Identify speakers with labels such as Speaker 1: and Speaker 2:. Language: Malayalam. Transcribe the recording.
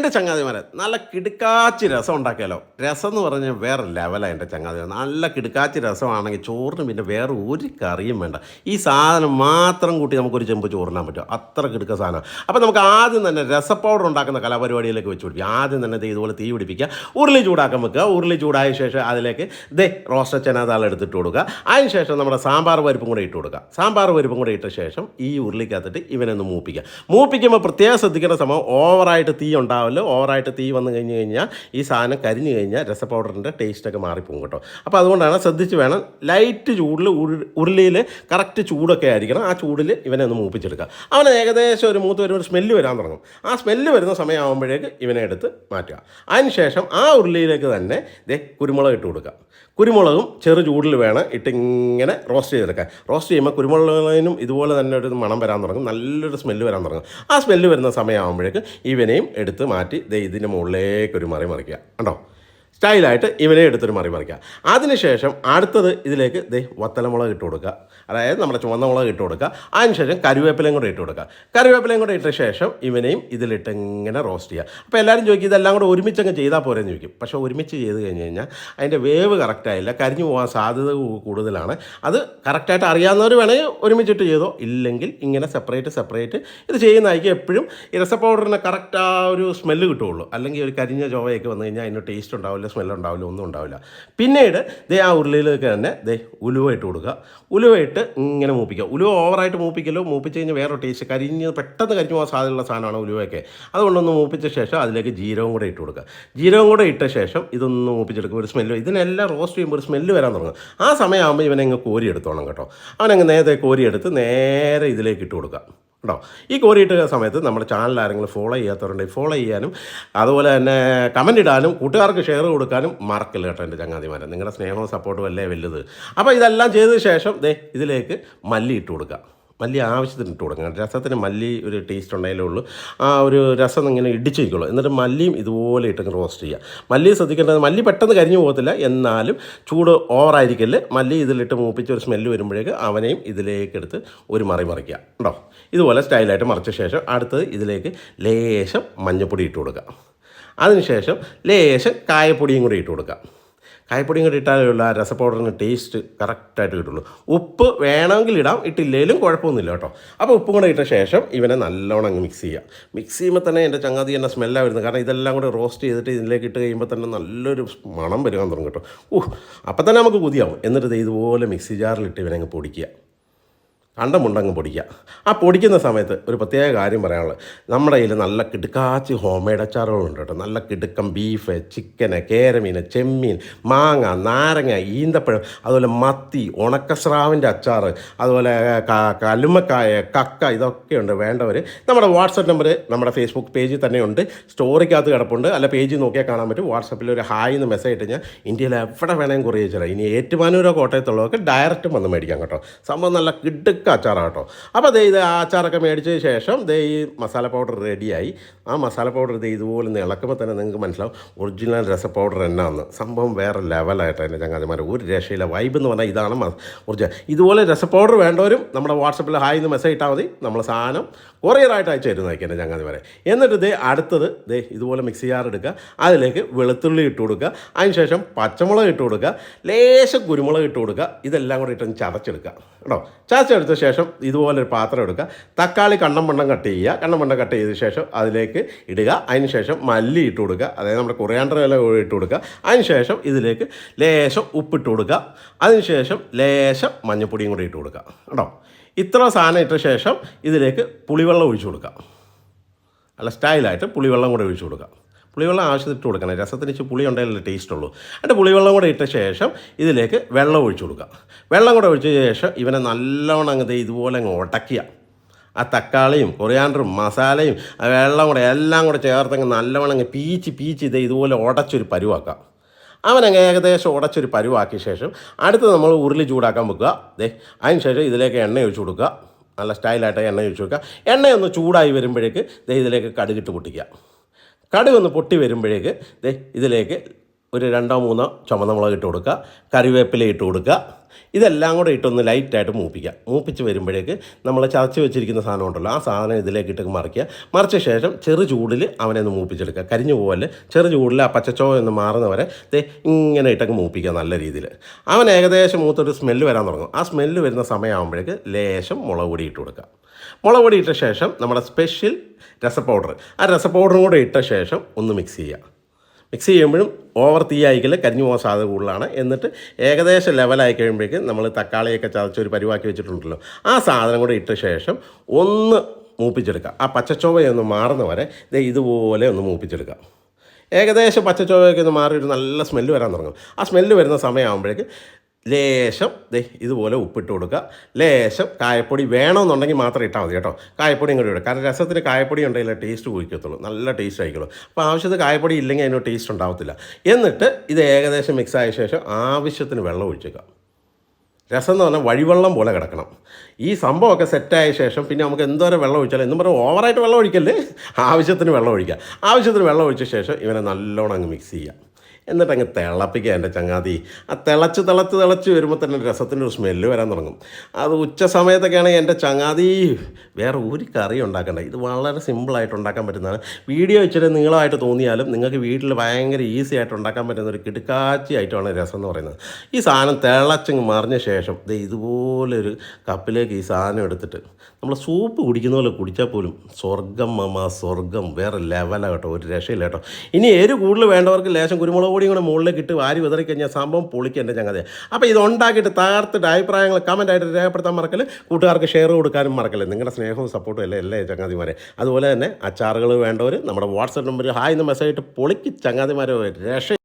Speaker 1: എന്റെ ചങ്ങാതിമാരെ നല്ല കിടുക്കാച്ചി രസം ഉണ്ടാക്കിയാലോ? രസം എന്ന് പറഞ്ഞാൽ വേറെ ലെവലാണ് എന്റെ ചങ്ങാതിമാർ നല്ല കിടുക്കാച്ചി രസമാണെങ്കിൽ ചോറിന് പിന്നെ വേറെ ഒരു കറിയും വേണ്ട. ഈ സാധനം മാത്രം കൂട്ടി നമുക്കൊരു ചെമ്പ് ചോറിനാൻ പറ്റും. അത്ര കിടുക്ക സാധനം. അപ്പോൾ നമുക്ക് ആദ്യം തന്നെ രസ പൗഡർ ഉണ്ടാക്കുന്ന കലാപരിപാടിയിലേക്ക് വെച്ച് പിടിപ്പിക്കുക ആദ്യം തന്നെ ഇതുപോലെ തീ പിടിപ്പിക്കുക. ഉരുളി ചൂടാക്കാൻ വെക്കുക. ഉരുളി ചൂടായ ശേഷം അതിലേക്ക് ദേ റോസ്റ്റ ചനാതാൾ എടുത്തിട്ട് കൊടുക്കുക. അതിന് ശേഷം നമ്മുടെ സാമ്പാർ പരിപ്പും കൂടെ ഇട്ട് കൊടുക്കുക. സാമ്പാർ പരിപ്പും കൂടെ ഇട്ട ശേഷം ഈ ഉരുളിക്കകത്തിട്ട് ഇവനൊന്ന് മൂപ്പിക്കുക. മൂപ്പിക്കുമ്പോൾ പ്രത്യേകം ശ്രദ്ധിക്കേണ്ട സമയം ഓവറായിട്ട് തീ ഉണ്ടാവല്ലോ ഓവറായിട്ട് തീ വന്നു കഴിഞ്ഞ് കഴിഞ്ഞാൽ ഈ സാധനം കരിഞ്ഞു കഴിഞ്ഞാൽ രസ പൗഡറിന്റെ ടേസ്റ്റൊക്കെ മാറിപ്പോകും കേട്ടോ. അപ്പോൾ അതുകൊണ്ടാണ് ശ്രദ്ധിച്ച് വേണം ലൈറ്റ് ചൂടിൽ ഉരുളിയിൽ കറക്റ്റ് ചൂടൊക്കെ ആയിരിക്കണം. ആ ചൂടിൽ ഇവനെ ഒന്ന് മൂപ്പിച്ചെടുക്കുക. അവന് ഏകദേശം ഒരു മൂത്ത് വരുമ്പോൾ സ്മെല്ല് വരാൻ തുടങ്ങും. ആ സ്മെല്ല് വരുന്ന സമയമാകുമ്പോഴേക്ക് ഇവനെ എടുത്ത് മാറ്റുക. അതിന് ശേഷം ആ ഉരുളിയിലേക്ക് തന്നെ ഇതേ കുരുമുളക് ഇട്ട് കൊടുക്കുക. കുരുമുളകും ചെറു ചൂടിൽ വേണം ഇട്ടിങ്ങനെ റോസ്റ്റ് ചെയ്തെടുക്കാൻ. റോസ്റ്റ് ചെയ്യുമ്പോൾ കുരുമുളകിനും ഇതുപോലെ തന്നെ ഒരു മണം വരാൻ തുടങ്ങും. നല്ലൊരു സ്മെല്ല് വരാൻ തുടങ്ങും. ആ സ്മെല്ല് വരുന്ന സമയമാകുമ്പോഴേക്ക് ഇവനെയും എടുത്ത് മാറ്റി ദേ ഇതിന്റെ മുകളിലേക്ക് ഒരു മറി മറിക്കുക. കണ്ടോ? സ്റ്റൈലായിട്ട് ഇവനെ എടുത്തൊരു മറി മറിക്കുക അതിനുശേഷം അടുത്തത് ഇതിലേക്ക് ദേ വത്തലമുളക് ഇട്ട് കൊടുക്കുക. അതായത് നമ്മുടെ ചുവന്ന മുളക് ഇട്ട് കൊടുക്കുക. അതിനുശേഷം കരുവേപ്പിലയും കൂടെ ഇട്ട് കൊടുക്കുക. കരുവേപ്പിലയും കൂടെ ഇട്ട ശേഷം ഇവനെയും ഇതിലിട്ട് ഇങ്ങനെ റോസ്റ്റ് ചെയ്യുക. അപ്പോൾ എല്ലാവരും ചോദിക്കും ഇതെല്ലാം കൂടെ ഒരുമിച്ചങ്ങ് ചെയ്താൽ പോരെന്ന് ചോദിക്കും. പക്ഷേ ഒരുമിച്ച് ചെയ്ത് കഴിഞ്ഞ് കഴിഞ്ഞാൽ അതിന്റെ വേവ് കറക്റ്റായില്ല കരിഞ്ഞു പോകാൻ സാധ്യത കൂടുതലാണ്. അത് കറക്റ്റായിട്ട് അറിയാവുന്നവർ വേണമെങ്കിൽ ഒരുമിച്ചിട്ട് ചെയ്തോ. ഇല്ലെങ്കിൽ ഇങ്ങനെ സെപ്പറേറ്റ് സെപ്പറേറ്റ് ഇത് ചെയ്യുന്നതായിരിക്കും എപ്പോഴും ഈ രസ പൗഡറിന് കറക്റ്റ് ആ ഒരു സ്മെല്ല് കിട്ടുള്ളൂ അല്ലെങ്കിൽ ഒരു കരിഞ്ഞ ചൊവയൊക്കെ വന്നു കഴിഞ്ഞാൽ അതിന് ടേസ്റ്റ് ഉണ്ടാവില്ല. സ്മെല്ല് ഉണ്ടാവില്ല ഒന്നും ഉണ്ടാവില്ല. പിന്നീട് ദേ ആ ഉരുളിയിലേക്ക് തന്നെ ദേ ഉലുവ ഇട്ട് കൊടുക്കുക. ഉലുവ ഇട്ട് ഇങ്ങനെ മൂപ്പിക്കുക. ഉലുവ ഓവറായിട്ട് മൂപ്പിക്കലോ മൂപ്പിച്ച് കഴിഞ്ഞാൽ വേറെ ടേസ്റ്റ് കരിഞ്ഞ് പെട്ടെന്ന് കരിഞ്ഞു പോകാൻ സാധ്യതയുള്ള സാധനമാണ് ഉലുവയൊക്കെ. അതുകൊണ്ടൊന്ന് മൂപ്പിച്ച ശേഷം അതിലേക്ക് ജീരകം കൂടെ ഇട്ട് കൊടുക്കുക. ജീരകം കൂടെ ഇട്ട ശേഷം ഇതൊന്ന് മൂപ്പിച്ചെടുക്കും ഒരു സ്മെല്ല് ഇതിനെല്ലാം റോസ്റ്റ് ചെയ്യുമ്പോൾ ഒരു സ്മെല്ല് വരാൻ തുടങ്ങും. ആ സമയമാകുമ്പോൾ ഇവനെ കോരി എടുത്തോണം കേട്ടോ. അവനങ്ങ് നേരത്തെ കോരിയെടുത്ത് നേരെ ഇതിലേക്ക് ഇട്ട് കൊടുക്കുക. കേട്ടോ ഈ കോരിയിട്ട സമയത്ത് നമ്മുടെ ചാനൽ ആരെങ്കിലും ഫോളോ ചെയ്യാത്തവരുണ്ടെങ്കിൽ ഫോളോ ചെയ്യാനും അതുപോലെ തന്നെ കമന്റ് ഇടാനും കൂട്ടുകാർക്ക് ഷെയർ കൊടുക്കാനും മറക്കില്ല കേട്ടോ എന്റെ ചങ്ങാതിമാരെ. നിങ്ങളുടെ സ്നേഹവും സപ്പോർട്ടും അല്ലേ വലുത്? അപ്പോൾ ഇതെല്ലാം ചെയ്തതിന് ശേഷം ദേ ഇതിലേക്ക് മല്ലി ഇട്ട് കൊടുക്കുക. മല്ലി ആവശ്യത്തിന് ഇട്ട് കൊടുക്കണം. രസത്തിന് മല്ലി ഒരു ടേസ്റ്റ് ഉണ്ടെങ്കിലേ ഉള്ളൂ. ആ ഒരു രസം ഇങ്ങനെ ഇടിച്ച് വയ്ക്കുള്ളൂ എന്നിട്ട് മല്ലിയും ഇതുപോലെ ഇട്ടങ്ങ് റോസ്റ്റ് ചെയ്യുക മല്ലി ശ്രദ്ധിക്കേണ്ടത് മല്ലി പെട്ടെന്ന് കരിഞ്ഞു പോകത്തില്ല. എന്നാലും ചൂട് ഓവറായിരിക്കൽ മല്ലി ഇതിലിട്ട് മൂപ്പിച്ച് ഒരു സ്മെല്ല് വരുമ്പോഴേക്ക് അവനെയും ഇതിലേക്ക് എടുത്ത് ഒരു മറി മറിക്കുക. ഉണ്ടോ ഇതുപോലെ സ്റ്റൈലായിട്ട് മറിച്ച ശേഷം അടുത്തത് ഇതിലേക്ക് ലേശം മഞ്ഞൾപ്പൊടി ഇട്ട് കൊടുക്കുക. അതിനുശേഷം ലേശം കായപ്പൊടിയും കൂടി ഇട്ട് കൊടുക്കുക. കായപ്പൊടിയും കൂടി ഇട്ടാലുള്ള ആ രസ പൗഡറിന് ടേസ്റ്റ് കറക്റ്റായിട്ട് കിട്ടുള്ളൂ. ഉപ്പ് വേണമെങ്കിൽ ഇടാം ഇട്ടില്ലേലും കുഴപ്പമൊന്നുമില്ല കേട്ടോ. അപ്പോൾ ഉപ്പും കൂടെ ഇട്ട ശേഷം ഇവനെ നല്ലോണം അങ്ങ് മിക്സ് ചെയ്യുക മിക്സ് ചെയ്യുമ്പോൾ തന്നെ എന്റെ ചങ്ങാതി തന്നെ സ്മെല്ലാണ് വരുന്നത്. കാരണം ഇതെല്ലാം കൂടെ റോസ്റ്റ് ചെയ്തിട്ട് ഇതിലേക്ക് ഇട്ട് കഴിയുമ്പോൾ തന്നെ നല്ലൊരു മണം വരുവാൻ തുടങ്ങും കേട്ടോ. ഊഹ് അപ്പം തന്നെ നമുക്ക് കുതിയാവും. എന്നിട്ട് ഇതുപോലെ മിക്സി ജാറിലിട്ട് ഇവനെ അങ്ങ് പൊടിക്കുക. കണ്ടമുണ്ടങ്ങ് പൊടിക്കുക. ആ പൊടിക്കുന്ന സമയത്ത് ഒരു പ്രത്യേക കാര്യം പറയാനുള്ളത്. നമ്മുടെ കയ്യിൽ നല്ല കിടുക്കാച്ച് ഹോം മെയ്ഡ് അച്ചാറുകളുണ്ട് കേട്ടോ നല്ല കിടുക്കം ബീഫ് ചിക്കന് കേരമീൻ ചെമ്മീൻ മാങ്ങ നാരങ്ങ ഈന്തപ്പഴം അതുപോലെ മത്തി ഉണക്കസ്രാവിന്റെ അച്ചാർ അതുപോലെ കലുമക്കായ കക്ക ഇതൊക്കെയുണ്ട് വേണ്ടവർ നമ്മുടെ വാട്സപ്പ് നമ്പർ നമ്മുടെ ഫേസ്ബുക്ക് പേജിൽ തന്നെയുണ്ട് സ്റ്റോറിക്കകത്ത് കിടപ്പുണ്ട്. അല്ല പേജ് നോക്കിയാൽ കാണാൻ പറ്റും. വാട്സപ്പിൽ ഒരു ഹായ് എന്ന് മെസ്സേജ് ഇട്ട് കഴിഞ്ഞാൽ ഇന്ത്യയിൽ എവിടെ വേണമെങ്കിൽ കുറേ ചില ഇനി ഏറ്റുമാനൂരോ കോട്ടയത്തുള്ളവർക്ക് ഡയറക്റ്റ് വന്ന് മേടിക്കാം കേട്ടോ. സംഭവം നല്ല കിടുക്ക അച്ചാറാണ് കേട്ടോ അപ്പോൾ ദേ ഇത് ആ അച്ചാറൊക്കെ മേടിച്ചതിന് ശേഷം ദേ ഈ മസാല പൗഡർ റെഡിയായി ആ മസാല പൗഡർ ദേ ഇതുപോലെ ഇളക്കുമ്പോൾ തന്നെ നിങ്ങൾക്ക് മനസ്സിലാവും ഒറിജിനൽ രസ പൗഡർ എന്നാന്ന്. സംഭവം വേറെ ലെവലായിട്ട് എന്റെ ചങ്ങാതിമാർ ഒരു രക്ഷയില്ല. വൈബ് എന്ന് പറഞ്ഞാൽ ഇതാണ് ഒറിജിനൽ ഇതുപോലെ രസ പൗഡർ വേണ്ടവരും നമ്മുടെ വാട്സപ്പിൽ ഹായ് എന്ന് മെസ്സേജ് ഇട്ടാൽ മതി. നമ്മൾ സാധനം കൊറിയറായിട്ട് അയച്ചു തരുന്നതായിരിക്കും എന്റെ ചങ്ങാതിമാരെ. എന്നിട്ട് ദേ അടുത്തത് ദേ ഇതുപോലെ മിക്സി ജാർ എടുക്കുക അതിലേക്ക് വെളുത്തുള്ളി ഇട്ട് കൊടുക്കുക. അതിനുശേഷം പച്ചമുളക് ഇട്ട് കൊടുക്കുക. ലേശം കുരുമുളക് ഇട്ട് കൊടുക്കുക. ഇതെല്ലാം കൂടി ഇട്ടൊന്ന് ചതച്ചെടുക്കുക. കേട്ടോ? ചതച്ചെടുത്ത ശേഷം ഇതുപോലൊരു പാത്രം എടുക്കുക. തക്കാളി കണ്ണം വണ്ണം കട്ട് ചെയ്യുക. കണ്ണം കട്ട് ചെയ്ത ശേഷം അതിലേക്ക് ഇടുക. അതിന് ശേഷം മല്ലി ഇട്ട് കൊടുക്കുക. അതായത് നമ്മുടെ കൊറിയാണ്ടർ ഇല ഇട്ട് കൊടുക്കുക. അതിന് ശേഷം ഇതിലേക്ക് ലേശം ഉപ്പിട്ട് കൊടുക്കുക. അതിന് ശേഷം ലേശം മഞ്ഞൾപ്പൊടിയും കൂടി ഇട്ട് കൊടുക്കുക. കേട്ടോ? ഇത്ര സാധനം ഇട്ട ശേഷം ഇതിലേക്ക് പുളിവെള്ളം ഒഴിച്ചു കൊടുക്കുക. നല്ല സ്റ്റൈലായിട്ട് പുളിവെള്ളം കൂടെ ഒഴിച്ചു കൊടുക്കുക. പുളിവെള്ളം ആവശ്യത്തിന് ഇട്ട് കൊടുക്കണം. രസത്തിന് ഇച്ചിരി പുളി ഉണ്ടെങ്കിലേ ടേസ്റ്റ് ഉള്ളൂ. എന്നിട്ട് പുളിവെള്ളം കൂടെ ഇട്ട ശേഷം ഇതിലേക്ക് വെള്ളം ഒഴിച്ചു കൊടുക്കുക. വെള്ളം കൂടെ ഒഴിച്ച ശേഷം ഇവനെ നല്ലവണ്ണം അങ്ങ് ഇതുപോലെ അങ്ങ് ഉടക്കുക ആ തക്കാളിയും കൊറിയാണ്ടറും മസാലയും വെള്ളം കൂടെ എല്ലാം കൂടെ ചേർത്തങ്ങ് നല്ലവണ്ണം അങ്ങ് പീച്ച് പീച്ച് ഇത് ഇതുപോലെ ഉടച്ചൊരു പരുവാക്കാം അവനങ്ങ് ഏകദേശം ഉടച്ചൊരു പരുവാക്കിയ ശേഷം അടുത്ത് നമ്മൾ ഉരുളി ചൂടാക്കാൻ വെക്കുക. ദേ അതിന് ശേഷം ഇതിലേക്ക് എണ്ണ ഒഴിച്ചു കൊടുക്കുക. നല്ല സ്റ്റൈലായിട്ട് എണ്ണ ഒഴിച്ചു കൊടുക്കുക. എണ്ണയൊന്ന് ചൂടായി വരുമ്പോഴേക്ക് ദേ ഇതിലേക്ക് കടുകിട്ട് പൊട്ടിക്കുക. കടുക് ഒന്ന് പൊട്ടി വരുമ്പോഴേക്ക് ദേ ഇതിലേക്ക് ഒരു രണ്ടോ മൂന്നോ ചുമന്ന മുളക് ഇട്ട് കൊടുക്കുക കറിവേപ്പില ഇട്ട് കൊടുക്കുക. ഇതെല്ലാം കൂടെ ഇട്ടൊന്ന് ലൈറ്റായിട്ട് മൂപ്പിക്കുക. മൂപ്പിച്ച് വരുമ്പോഴേക്ക് നമ്മൾ ചതച്ച് വെച്ചിരിക്കുന്ന സാധനം ഉണ്ടല്ലോ ആ സാധനം ഇതിലേക്ക് ഇട്ട് മറിക്കുക. മറിച്ച ശേഷം ചെറു ചൂടിൽ അവനെ ഒന്ന് മൂപ്പിച്ചെടുക്കുക. കരിഞ്ഞു പോകൽ ചെറു ചൂടിൽ ആ പച്ചച്ചോ എന്ന് മാറുന്നവരെ ദേ ഇങ്ങനെ ഇട്ടൊക്കെ മൂപ്പിക്കുക നല്ല രീതിയിൽ. അവൻ ഏകദേശം മൂത്തൊരു സ്മെല്ല് വരാൻ തുടങ്ങും. ആ സ്മെല്ല് വരുന്ന സമയമാകുമ്പോഴേക്ക് ലേശം മുളക് പൊടി ഇട്ട് കൊടുക്കുക. മുളക് ഇട്ട ശേഷം നമ്മുടെ സ്പെഷ്യൽ രസ പൗഡർ ആ രസ പൗഡറും കൂടെ ഇട്ട ശേഷം ഒന്ന് മിക്സ് ചെയ്യുക. മിക്സ് ചെയ്യുമ്പോഴും ഓവർ തീ ആയിക്കൽ കരിഞ്ഞു പോകാൻ സാധ്യത കൂടുതലാണ്. എന്നിട്ട് ഏകദേശം ലെവലായി കഴിയുമ്പോഴേക്കും നമ്മൾ തക്കാളിയൊക്കെ ചതച്ച് ഒരു പരിവാക്കി വെച്ചിട്ടുണ്ടല്ലോ. ആ സാധനം കൂടെ ഇട്ട ശേഷം ഒന്ന് മൂപ്പിച്ചെടുക്കുക. ആ പച്ചച്ചോവയൊന്ന് മാറുന്ന വരെ ഇതുപോലെ ഒന്ന് മൂപ്പിച്ചെടുക്കുക. ഏകദേശം പച്ചച്ചോവയൊക്കെ ഒന്ന് മാറി ഒരു നല്ല സ്മെല്ല് വരാൻ തുടങ്ങും. ആ സ്മെല്ല് വരുന്ന സമയമാകുമ്പോഴേക്ക് ലേശം ദേ ഇതുപോലെ ഉപ്പിട്ട് കൊടുക്കുക ലേശം കായപ്പൊടി വേണമെന്നുണ്ടെങ്കിൽ മാത്രം ഇട്ടാൽ മതി കേട്ടോ. കായപ്പൊടി ഇങ്ങോട്ട് ഇടുക. കാരണം രസത്തിന് കായപ്പൊടി ഉണ്ടെങ്കിൽ ടേസ്റ്റ് കുഴിക്കത്തുള്ളൂ. നല്ല ടേസ്റ്റ് ആയിക്കോളൂ. അപ്പോൾ ആവശ്യത്തിന് കായപ്പൊടി ഇല്ലെങ്കിൽ അതിന് ടേസ്റ്റ് ഉണ്ടാവത്തില്ല. എന്നിട്ട് ഇത് ഏകദേശം മിക്സ് ആയ ശേഷം ആവശ്യത്തിന് വെള്ളം ഒഴിച്ചേക്കുക രസം എന്ന് പറഞ്ഞാൽ വഴിവെള്ളം പോലെ കിടക്കണം. ഈ സംഭവമൊക്കെ സെറ്റായ ശേഷം പിന്നെ നമുക്ക് എന്തോരം വെള്ളം ഒഴിച്ചാലും എന്നും പറഞ്ഞാൽ ഓവറായിട്ട് വെള്ളം ഒഴിക്കല്ലേ? ആവശ്യത്തിന് വെള്ളം ഒഴിക്കുക ആവശ്യത്തിന് വെള്ളം ഒഴിച്ച ശേഷം ഇവനെ നല്ലോണം അങ്ങ് മിക്സ് ചെയ്യുക. എന്നിട്ട് അങ്ങ് തിളപ്പിക്കുക എന്റെ ചങ്ങാതി. ആ തിളച്ച് തിളച്ച് തിളച്ച് വരുമ്പോൾ തന്നെ രസത്തിന്റെ ഒരു സ്മെല്ല് വരാൻ തുടങ്ങും. അത് ഉച്ച സമയത്തൊക്കെ ആണെങ്കിൽ എന്റെ ചങ്ങാതി വേറെ ഒരു കറി ഉണ്ടാക്കണ്ട. ഇത് വളരെ സിമ്പിളായിട്ട് ഉണ്ടാക്കാൻ പറ്റുന്നതാണ്. വീഡിയോ ഇച്ചിരി നീളമായിട്ട് തോന്നിയാലും നിങ്ങൾക്ക് വീട്ടിൽ ഭയങ്കര ഈസി ആയിട്ട് ഉണ്ടാക്കാൻ പറ്റുന്ന ഒരു കിടുക്കാച്ചി ഐറ്റമാണ് രസം എന്ന് പറയുന്നത്. ഈ സാധനം തിളച്ചങ്ങ് മറിഞ്ഞ ശേഷം ദേ ഇതുപോലൊരു കപ്പിലേക്ക് ഈ സാധനം എടുത്തിട്ട് നമ്മൾ സൂപ്പ് കുടിക്കുന്ന പോലെ കുടിച്ചാൽ പോലും സ്വർഗം മമ സ്വർഗം വേറെ ലെവലാണ് കേട്ടോ. ഒരു രക്ഷയില്ല കേട്ടോ. ഇനി എരി കൂടുതൽ വേണ്ടവർക്ക് ലേശം കുരുമുളക് പൊടിയും കൂടെ മുകളിലേക്ക് ഇട്ട് വാരി വിതറി കഴിഞ്ഞാൽ സംഭവം പൊളിക്കേണ്ട ചങ്ങാതി. അപ്പോൾ ഇത് ഉണ്ടാക്കിയിട്ട് തകർത്തിട്ട് അഭിപ്രായങ്ങൾ കമന്റായിട്ട് രേഖപ്പെടുത്താൻ മറക്കൽ കൂട്ടുകാർക്ക് ഷെയർ കൊടുക്കാനും മറക്കല്ലേ നിങ്ങളുടെ സ്നേഹവും സപ്പോർട്ടും അല്ലേ അല്ലേ ചങ്ങാതിമാരെ? അതുപോലെ തന്നെ അച്ചാറുകൾ വേണ്ടവർ നമ്മുടെ വാട്സപ്പ് നമ്പർ ഹായ് എന്ന് മെസ്സേജ് ഇട്ട് പൊളിക്ക് ചങ്ങാതിമാരെ രക്ഷ